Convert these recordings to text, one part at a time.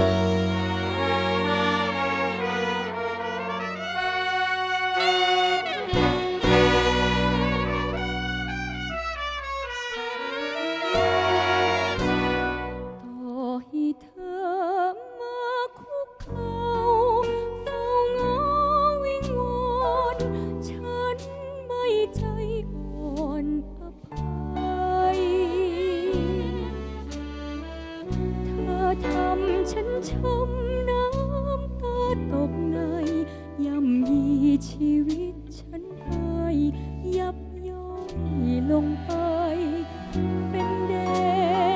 ต่ ช้ำน้ำตาตกในย่ำยีชีวิตฉันให้ยับย่อยลงไป เป็นแด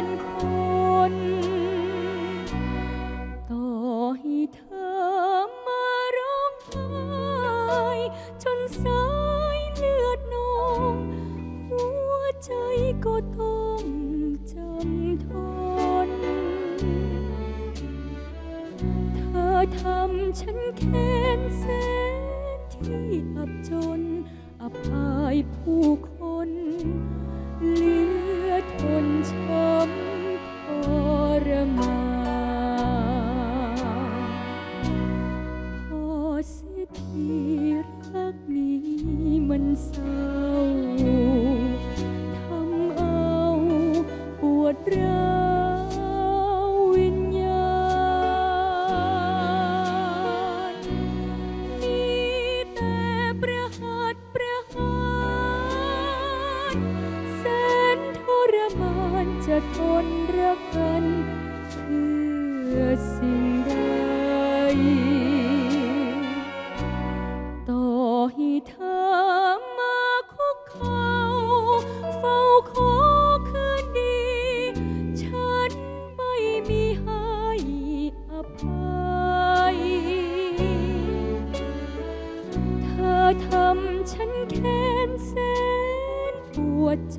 นคน ต่อให้เธอมาร้องไห้จนสายเลือดนอง หัวใจก็ต้องจำทน ทำฉันแค้นแสนที่อับจน อับอายผู้คน แสนทรมานจะทนรักกันเพื่อสิ่งใด ปวดใ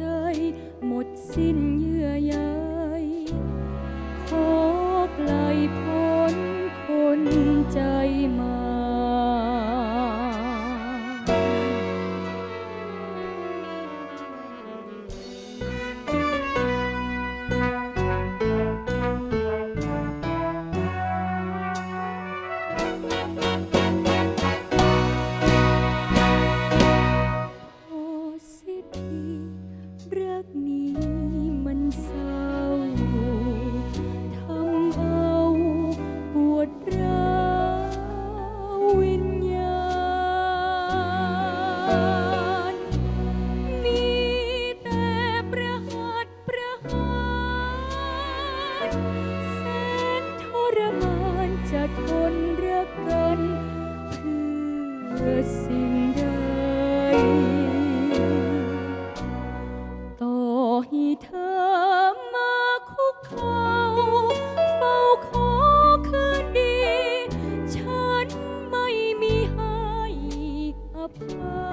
จะทนรักกัน เพื่อสิ่งใด ต่อให้เธอมาคุกเข่าเฝ้าขอคืนดี ฉันไม่มีให้อภั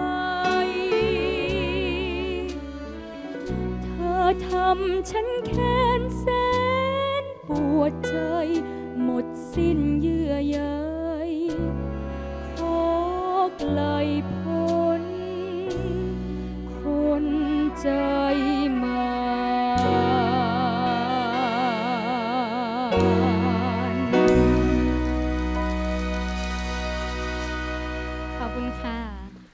ย เธอทำฉันแค้นแสน ปวดใจ หมดสิ้นเยื่อใยขอไกลพ